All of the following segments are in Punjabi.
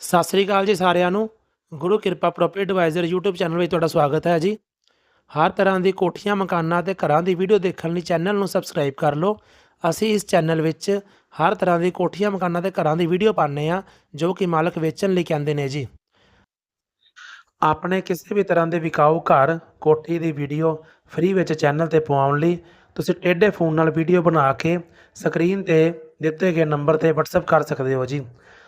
ਸਤਿ ਸ੍ਰੀ ਅਕਾਲ ਜੀ ਸਾਰਿਆਂ ਨੂੰ। ਗੁਰੂ ਕਿਰਪਾ ਪ੍ਰੋਪਰਟੀ ਐਡਵਾਈਜ਼ਰ YouTube ਚੈਨਲ ਵਿੱਚ ਤੁਹਾਡਾ ਸਵਾਗਤ ਹੈ ਜੀ। ਹਰ ਤਰ੍ਹਾਂ ਦੀ ਕੋਠੀਆਂ, ਮਕਾਨਾਂ ਤੇ ਘਰਾਂ ਦੀ ਵੀਡੀਓ ਦੇਖਣ ਲਈ ਚੈਨਲ ਨੂੰ ਸਬਸਕ੍ਰਾਈਬ ਕਰ ਲਓ। ਅਸੀਂ ਇਸ ਚੈਨਲ ਵਿੱਚ ਹਰ ਤਰ੍ਹਾਂ ਦੀ ਕੋਠੀਆਂ, ਮਕਾਨਾਂ ਤੇ ਘਰਾਂ ਦੀ ਵੀਡੀਓ ਪਾਉਂਦੇ ਆ ਜੋ ਕਿ ਮਾਲਕ ਵੇਚਣ ਲਈ ਕਹਿੰਦੇ ਨੇ ਜੀ। ਆਪਣੇ ਕਿਸੇ ਵੀ ਤਰ੍ਹਾਂ ਦੇ ਵਿਕਾਊ ਘਰ, ਕੋਠੀ ਦੀ ਵੀਡੀਓ ਫ੍ਰੀ ਵਿੱਚ ਚੈਨਲ ਤੇ ਪਵਾਉਣ ਲਈ ਤੁਸੀਂ ਟੇਢੇ ਫੋਨ ਨਾਲ ਵੀਡੀਓ ਬਣਾ ਕੇ ਸਕਰੀਨ ਤੇ ਦਿੱਤੇ ਗਏ ਨੰਬਰ ਤੇ WhatsApp ਕਰ ਸਕਦੇ ਹੋ ਜੀ।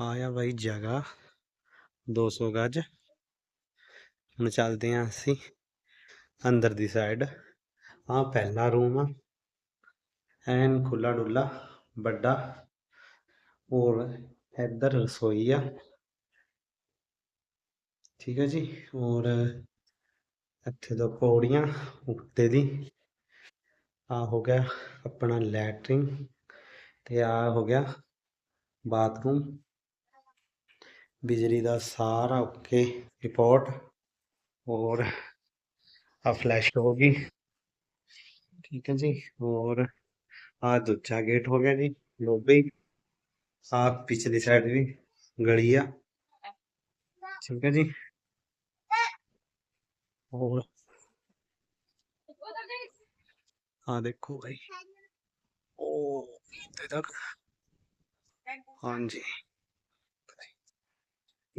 ਆਇਆ ਬਾਈ ਜਗ੍ਹਾ 200 ਗਜ। ਹੁਣ ਚੱਲਦੇ ਆਂ ਅਸੀਂ ਅੰਦਰ ਦੀ ਸਾਈਡ ਆ ਪਹਿਲਾ ਰੂਮ ਆ। ਐਨ ਖੁੱਲਾ ਡੁੱਲਾ, ਵੱਡਾ। ਔਰ ਇੱਧਰ ਰਸੋਈ ਆ। ਠੀਕ ਹੈ ਜੀ, ਔਰ ਇੱਥੇ ਦੋ ਪੌੜੀਆਂ ਉੱਤੇ ਦੀ। ਆ ਹੋ ਗਿਆ ਆਪਣਾ ਲੈਟਰਿੰਗ ਤੇ ਆ ਹੋ ਗਿਆ ਬਾਥਰੂਮ। ਬਿਜਲੀ ਦਾ ਸਾਰਾ ਓਕੇ ਰਿਪੋਰਟ ਔਰ ਆ ਫਲੈਸ਼ ਹੋ ਗਈ। ਠੀਕ ਹੈ ਜੀ ਔਰ ਆ ਦੂਜਾ ਗੇਟ ਹੋ ਗਿਆ ਜੀ, ਲੋਬੀ। ਆ ਪਿਛਲੀ ਸਾਈਡ ਵੀ ਗਲੀ ਆ। ਠੀਕ ਹੈ ਜੀ। ਔਰ ਆ ਦੇਖੋ ਭਾਈ ਉਹ ਤੇ ਤੱਕ। ਹਾਂਜੀ।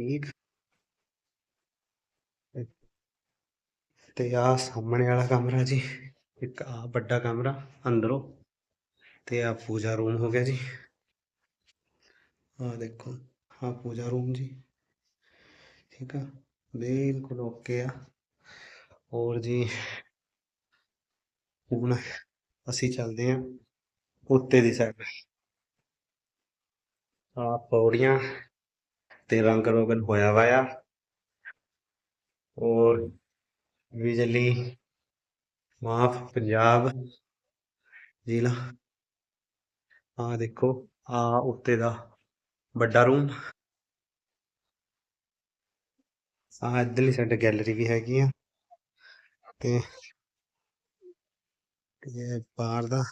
ਠੀਕ। ਤੇ ਆ ਸਾਹਮਣੇ ਵਾਲਾ ਕਮਰਾ ਜੀ, ਇੱਕ ਆ ਵੱਡਾ ਕਮਰਾ ਅੰਦਰੋਂ, ਤੇ ਆ ਪੂਜਾ ਰੂਮ ਹੋ ਗਿਆ ਜੀ। ਆ ਦੇਖੋ, ਆ ਪੂਜਾ ਰੂਮ ਜੀ। ਠੀਕ ਆ, ਬਿਲਕੁਲ ਓਕੇ ਆ। ਹੋਰ ਜੀ, ਹੁਣ ਅਸੀਂ ਚੱਲਦੇ ਹਾਂ ਉੱਤੇ ਦੀ ਸਾਈਡ ਆ ਪੌੜੀਆਂ ਤੇ ਰੰਗ ਰੋਗਨ ਹੋਇਆ ਵਾ ਆ ਔਰ ਬਿਜਲੀ ਮਾਫ, ਪੰਜਾਬ, ਜ਼ਿਲ੍ਹਾ। ਆ ਦੇਖੋ ਆ ਉੱਤੇ ਦਾ ਵੱਡਾ ਰੂਮ ਆ ਇੱਧਰਲੀ ਸਾਈਡ ਗੈਲਰੀ ਵੀ ਹੈਗੀ ਆ। ਤੇ ਇਹ ਬਾਹਰ ਦਾ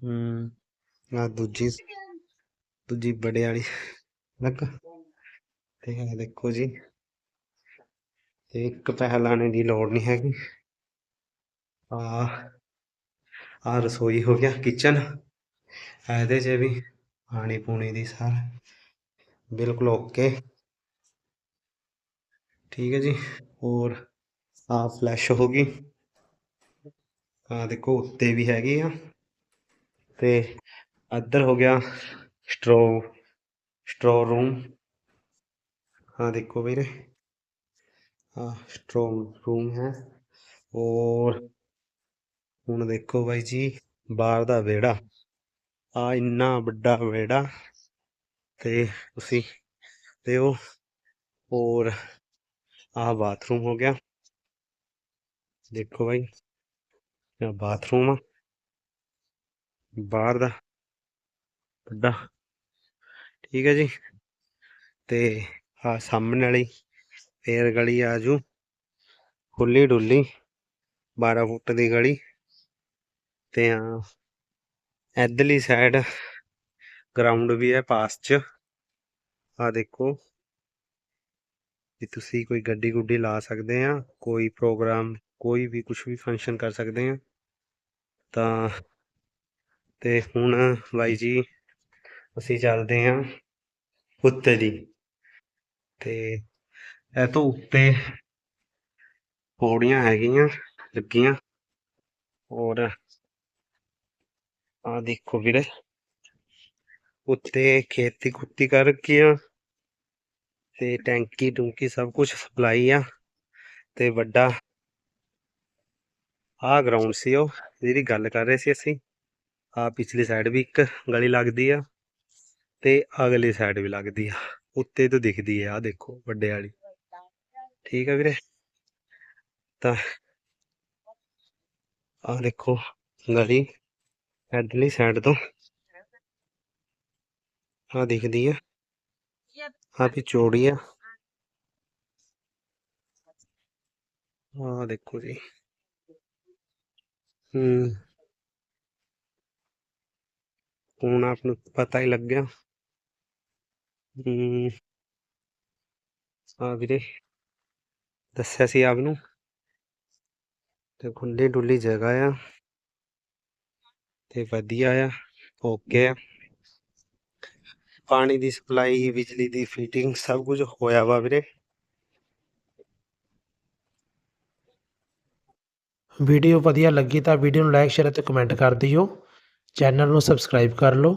ਹਮ ਆ ਦੂਜੀ ਦੂਜੀ ਬੜੇ ਵਾਲੀ। ਲੱਗ। ਤੇ ਇਹ ਦੇਖੋ ਜੀ ਤੇ ਇੱਕ ਪੈਸਾ ਲਾਣੇ ਦੀ ਲੋੜ ਨਹੀਂ ਹੈਗੀ। ਆ ਆ ਰਸੋਈ ਹੋ ਗਿਆ ਕਿਚਨ ਇਹਦੇ 'ਚ ਵੀ ਪਾਣੀ ਪੂਣੀ ਦੀ ਸਾਰ। ਬਿਲਕੁਲ ਓਕੇ ਠੀਕ ਹੈ ਜੀ, ਹੋਰ ਆ ਫਲੈਸ਼ ਹੋ ਗਈ। ਆ ਦੇਖੋ ਉੱਤੇ ਵੀ ਹੈਗੀ ਆ। ਤੇ ਇੱਧਰ ਹੋ ਗਿਆ ਸਟਰੋ ਸਟੋਰ ਰੂਮ ਆ ਦੇਖੋ ਵੀਰੇ ਆ ਸਟਰੋ ਰੂਮ ਹੈ ਔਰ ਹੁਣ ਦੇਖੋ ਬਾਈ ਜੀ ਬਾਹਰ ਦਾ ਵਿਹੜਾ ਆ ਇੰਨਾ ਵੱਡਾ ਵਿਹੜਾ ਤੇ ਤੁਸੀਂ ਤੇ ਉਹ ਔਰ ਆ ਬਾਥਰੂਮ ਹੋ ਗਿਆ ਦੇਖੋ ਬਾਈ ਇਹ ਬਾਥਰੂਮ ਆ ਬਾਹਰ ਦਾ ਵੱਡਾ ਠੀਕ ਹੈ ਜੀ। ਤੇ ਆ ਸਾਹਮਣੇ ਵਾਲੀ, ਫੇਰ ਗਲੀ ਆਜੂ ਖੁੱਲੀ ਡੁੱਲੀ 12 ਫੁੱਟ ਦੀ ਗਲੀ। ਤੇ ਆ ਇਧਰਲੀ ਸਾਈਡ ਗਰਾਊਂਡ ਵੀ ਹੈ ਪਾਸ ਚ। ਆ ਦੇਖੋ ਵੀ ਤੁਸੀਂ ਕੋਈ ਗੱਡੀ ਗੁੱਡੀ ਲਾ ਸਕਦੇ ਆ, ਕੋਈ ਪ੍ਰੋਗਰਾਮ ਕੋਈ ਵੀ ਕੁਝ ਵੀ ਫੰਕਸ਼ਨ ਕਰ ਸਕਦੇ ਆ। ਤਾਂ ਤੇ ਹੁਣ ਬਾਈ ਜੀ ਅਸੀਂ ਚੱਲਦੇ ਹਾਂ ਉੱਤੇ ਦੀ ਤੇ ਇਹ ਤੋਂ ਉੱਤੇ ਪੌੜੀਆਂ ਹੈਗੀਆਂ, ਲੱਗੀਆਂ। ਔਰ ਆ ਦੇਖੋ ਵੀਰੇ, ਉੱਤੇ ਖੇਤੀ ਖੁੱਤੀ ਕਰ ਰੱਖੀ ਆ ਤੇ ਟੈਂਕੀ ਟੂੰਕੀ ਸਭ ਕੁਝ ਸਪਲਾਈ ਆ ਤੇ ਵੱਡਾ ਆ ਗਰਾਊਂਡ ਸੀ ਉਹ ਜਿਹਦੀ ਗੱਲ ਕਰ ਰਹੇ ਸੀ ਅਸੀਂ। ਆ ਪਿਛਲੀ ਸਾਈਡ ਵੀ ਇੱਕ ਗਲੀ ਲੱਗਦੀ ਆ। ਤੇ ਅਗਲੀ ਸਾਈਡ ਵੀ ਲੱਗਦੀ ਆ। ਉੱਤੇ ਤੋਂ ਦਿਖਦੀ ਹੈ ਆ ਦੇਖੋ, ਵੱਡੇ ਵਾਲੀ। ਠੀਕ ਆ ਵੀਰੇ? ਤਾਂ ਆ ਦੇਖੋ, ਗਲੀ, ਇੱਧਰਲੀ ਸਾਈਡ ਤੋਂ। ਆ ਦਿਖਦੀ ਆ। ਆ ਵੀ ਚੌੜੀ ਆ। ਆ ਦੇਖੋ ਜੀ। ਹੂੰ। ਹੁਣ ਆਪ ਨੂੰ ਪਤਾ ਹੀ ਲੱਗ ਗਿਆ। ਹੂੰ ਆ ਵੀਰੇ, ਦੱਸਿਆ ਸੀ ਆਪ ਨੂੰ ਤੇ ਖੁੱਲੀ ਡੁੱਲੀ ਜਗ੍ਹਾ ਆ ਤੇ ਵਧੀਆ ਆ ਓਕੇ ਆ। ਪਾਣੀ ਦੀ ਸਪਲਾਈ, ਬਿਜਲੀ ਦੀ ਫਿਟਿੰਗ ਸਭ ਕੁਝ ਹੋਇਆ ਵਾ ਵੀਰੇ। ਵੀਡੀਓ ਵਧੀਆ ਲੱਗੀ ਤਾਂ ਵੀਡੀਓ ਨੂੰ ਲਾਈਕ ਸ਼ੇਅਰ ਅਤੇ ਕਮੈਂਟ ਕਰ ਦਿਓ। ਚੈਨਲ ਨੂੰ ਸਬਸਕ੍ਰਾਈਬ ਕਰ ਲਓ।